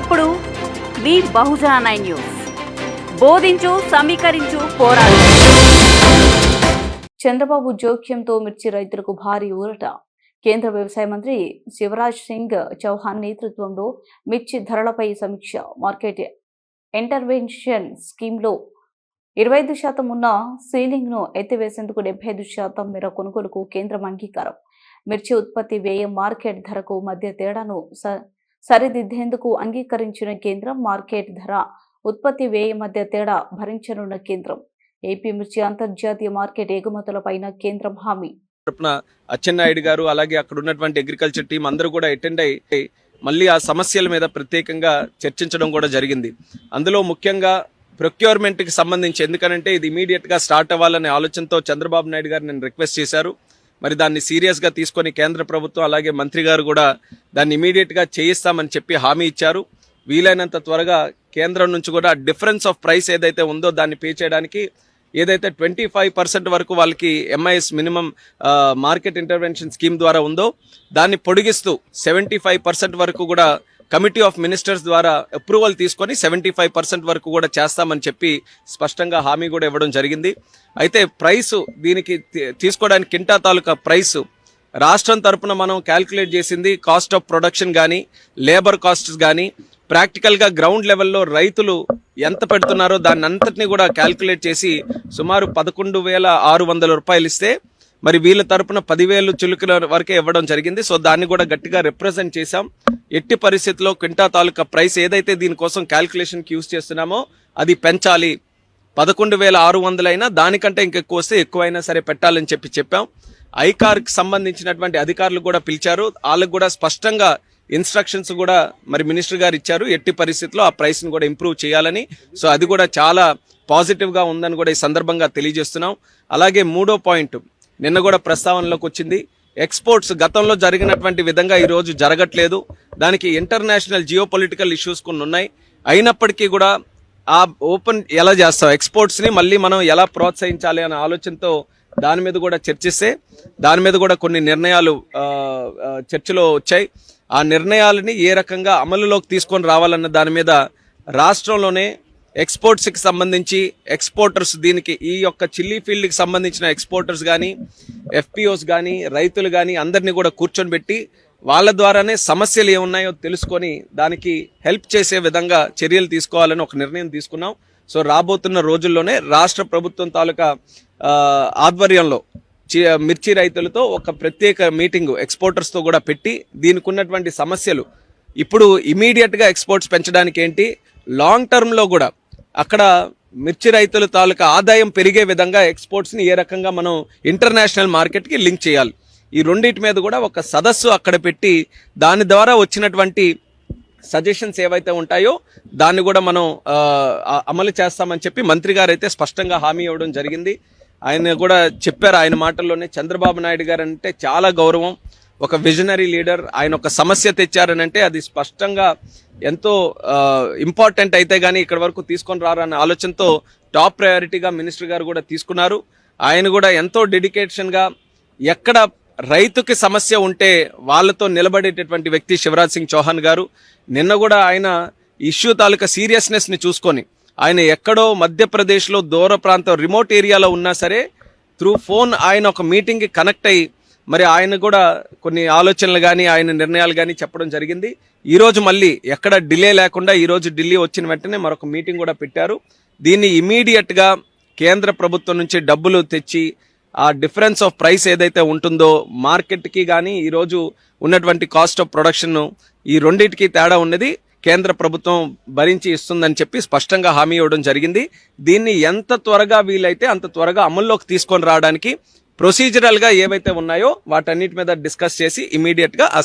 ఎప్పుడు మీ బహుజన nine news. బోధించు సమీకరించు పోరాడు. చంద్రబాబు జోక్యంతో మిర్చి రైతులకు భారీ ఊరట. కేంద్ర వ్యవసాయ మంత్రి శివరాజ్ సింగ్ చౌహాన్ నేతృత్వంలో మిర్చి ధరలపై సమీక్ష. మార్కెట్ ఇంటర్వెన్షన్ స్కీమ్లో ఇరవై ఐదు శాతం ఉన్న సీలింగ్ను ఎత్తివేసేందుకు డెబ్బై ఐదు శాతం మేర కొనుగోలుకు కేంద్రం అంగీకారం. మిర్చి ఉత్పత్తి వ్యయం మార్కెట్ ధరకు మధ్య తేడాను స- సరిదిద్దేందుకు అంగీకరించిన కేంద్రం మార్కెట్ ధర ఉత్పత్తి వ్యయ మధ్య తేడా భరించనున్న కేంద్రం. ఏపీ మిర్చి అంతర్జాతీయ మార్కెట్ ఎగుమతులపైన కేంద్రం హామీ. తరపున అచ్చెన్నాయుడు గారు అలాగే అక్కడ ఉన్నటువంటి అగ్రికల్చర్ టీం అందరూ కూడా అటెండ్ అయ్యి మళ్ళీ ఆ సమస్యల మీద ప్రత్యేకంగా చర్చించడం కూడా జరిగింది. అందులో ముఖ్యంగా ప్రొక్యూర్మెంట్కి సంబంధించి ఎందుకనంటే ఇది ఇమీడియట్గా స్టార్ట్ అవ్వాలనే ఆలోచనతో చంద్రబాబు నాయుడు గారు నేను రిక్వెస్ట్ చేశారు. మరి దాన్ని సీరియస్గా తీసుకొని కేంద్ర ప్రభుత్వం అలాగే మంత్రి గారు కూడా దాన్ని ఇమీడియట్గా చేయిస్తామని చెప్పి హామీ ఇచ్చారు. వీలైనంత త్వరగా కేంద్రం నుంచి కూడా డిఫరెన్స్ ఆఫ్ ప్రైస్ ఏదైతే ఉందో దాన్ని పే చేయడానికి ఏదైతే ట్వంటీ ఫైవ్ పర్సెంట్ వరకు వాళ్ళకి MIS minimum market intervention scheme ద్వారా ఉందో దాన్ని పొడిగిస్తూ సెవెంటీ ఫైవ్ పర్సెంట్ వరకు కూడా కమిటీ ఆఫ్ మినిస్టర్స్ ద్వారా అప్రూవల్ తీసుకొని సెవెంటీ ఫైవ్ పర్సెంట్ వరకు కూడా చేస్తామని చెప్పి స్పష్టంగా హామీ కూడా ఇవ్వడం జరిగింది. అయితే ప్రైస్ దీనికి తీ- తీసుకోవడానికి కింటా తాలూకా ప్రైస్ రాష్ట్రం తరపున మనం క్యాల్కులేట్ చేసింది కాస్ట్ ఆఫ్ ప్రొడక్షన్ కానీ లేబర్ కాస్ట్స్ కానీ ప్రాక్టికల్గా గ్రౌండ్ లెవెల్లో రైతులు ఎంత పెడుతున్నారో దాన్ని అంతటిని కూడా క్యాల్కులేట్ చేసి సుమారు పదకొండు వేల ఆరు వందల రూపాయలు ఇస్తే మరి వీళ్ళ తరపున పదివేలు చిలుకల వరకే ఇవ్వడం జరిగింది. సో దాన్ని కూడా గట్టిగా రిప్రజెంట్ చేశాం. ఎట్టి పరిస్థితుల్లో క్వింటా తాలూకా ప్రైస్ ఏదైతే దీనికోసం క్యాల్కులేషన్కి యూస్ చేస్తున్నామో అది పెంచాలి. పదకొండు వేల ఆరు వందలైనా దానికంటే ఇంకెక్కువ వస్తే ఎక్కువైనా సరే పెట్టాలని చెప్పి చెప్పాం. ఐకార్కి సంబంధించినటువంటి అధికారులు కూడా పిలిచారు. వాళ్ళకు కూడా స్పష్టంగా ఇన్స్ట్రక్షన్స్ కూడా మరి మినిస్టర్ గారు ఇచ్చారు. ఎట్టి పరిస్థితుల్లో ఆ ప్రైస్ని కూడా ఇంప్రూవ్ చేయాలని. సో అది కూడా చాలా పాజిటివ్గా ఉందని కూడా ఈ సందర్భంగా తెలియజేస్తున్నాం. అలాగే మూడో పాయింట్ నిన్న కూడా ప్రస్తావనలోకి వచ్చింది. ఎక్స్పోర్ట్స్ గతంలో జరిగినటువంటి విధంగా ఈరోజు జరగట్లేదు. దానికి ఇంటర్నేషనల్ జియో పొలిటికల్ ఇష్యూస్ కొన్ని ఉన్నాయి. అయినప్పటికీ కూడా ఆ ఓపెన్ ఎలా చేస్తాం ఎక్స్పోర్ట్స్ని మళ్ళీ మనం ఎలా ప్రోత్సహించాలి అనే ఆలోచనతో దాని మీద కూడా చర్చిస్తే దాని మీద కూడా కొన్ని నిర్ణయాలు చర్చలో వచ్చాయి. ఆ నిర్ణయాలని ఏ రకంగా అమలులోకి తీసుకొని రావాలన్న దాని మీద రాష్ట్రంలోనే ఎక్స్పోర్ట్స్కి సంబంధించి ఎక్స్పోర్టర్స్ దీనికి ఈ యొక్క చిల్లీ ఫీల్డ్కి సంబంధించిన ఎక్స్పోర్టర్స్ కానీ ఎఫ్పిఓస్ కానీ రైతులు కానీ అందరినీ కూడా కూర్చొని పెట్టి వాళ్ళ ద్వారానే సమస్యలు ఏమున్నాయో తెలుసుకొని దానికి హెల్ప్ చేసే విధంగా చర్యలు తీసుకోవాలని ఒక నిర్ణయం తీసుకున్నాం. సో రాబోతున్న రోజుల్లోనే రాష్ట్ర ప్రభుత్వం తాలూకా ఆధ్వర్యంలో చి- మిర్చి రైతులతో ఒక ప్రత్యేక మీటింగ్ ఎక్స్పోర్టర్స్తో కూడా పెట్టి దీనికి ఉన్నటువంటి సమస్యలు ఇప్పుడు ఇమీడియట్గా ఎక్స్పోర్ట్స్ పెంచడానికి ఏంటి? లాంగ్ టర్మ్లో కూడా అక్కడ మిర్చి రైతుల తాలూకా ఆదాయం పెరిగే విధంగా ఎక్స్పోర్ట్స్ని ఏ రకంగా మనం ఇంటర్నేషనల్ మార్కెట్కి లింక్ చేయాలి. ఈ రెండింటి మీద కూడా ఒక సదస్సు అక్కడ పెట్టి దాని ద్వారా వచ్చినటువంటి సజెషన్స్ ఏవైతే ఉంటాయో దాన్ని కూడా మనం అమలు చేస్తామని చెప్పి మంత్రి గారు అయితే స్పష్టంగా హామీ ఇవ్వడం జరిగింది. ఆయన కూడా చెప్పారు ఆయన మాటల్లోనే చంద్రబాబు నాయుడు గారు అంటే చాలా గౌరవం. ఒక విజనరీ లీడర్ ఆయన ఒక సమస్య తెచ్చారనంటే అది స్పష్టంగా ఎంతో ఇంపార్టెంట్ అయితే గానీ ఇక్కడ వరకు తీసుకొని రారన్న ఆలోచనతో టాప్ ప్రయారిటీగా మినిస్టర్ గారు కూడా తీసుకున్నారు. ఆయన కూడా ఎంతో డెడికేషన్గా ఎక్కడ రైతుకి సమస్య ఉంటే వాళ్ళతో నిలబడేటటువంటి వ్యక్తి శివరాజ్ సింగ్ చౌహాన్ గారు. నిన్న కూడా ఆయన ఇష్యూ తాలూకా సీరియస్నెస్ని చూసుకొని ఆయన ఎక్కడో మధ్యప్రదేశ్లో దూర ప్రాంతం రిమోట్ ఏరియాలో ఉన్నా సరే త్రూ ఫోన్ ఆయన ఒక మీటింగ్కి కనెక్ట్ అయ్యి మరి ఆయన కూడా కొన్ని ఆలోచనలు కానీ ఆయన నిర్ణయాలు కానీ చెప్పడం జరిగింది. ఈరోజు మళ్ళీ ఎక్కడ డిలే లేకుండా ఈరోజు ఢిల్లీ వచ్చిన వెంటనే మరొక మీటింగ్ కూడా పెట్టారు. దీన్ని ఇమీడియట్గా కేంద్ర ప్రభుత్వం నుంచి డబ్బులు తెచ్చి ఆ డిఫరెన్స్ ఆఫ్ ప్రైస్ ఏదైతే ఉంటుందో మార్కెట్కి కానీ ఈరోజు ఉన్నటువంటి కాస్ట్ ఆఫ్ ప్రొడక్షన్ ఈ రెండింటికి తేడా ఉన్నది. కేంద్ర ప్రభుత్వం భరించి ఇస్తుందని చెప్పి స్పష్టంగా హామీ ఇవ్వడం జరిగింది. దీన్ని ఎంత త్వరగా వీలైతే అంత త్వరగా అమల్లోకి తీసుకొని రావడానికి ప్రొసీజరల్గా ఏవైతే ఉన్నాయో వాటన్నిటి మీద డిస్కస్ చేసి ఇమీడియట్గా ఆ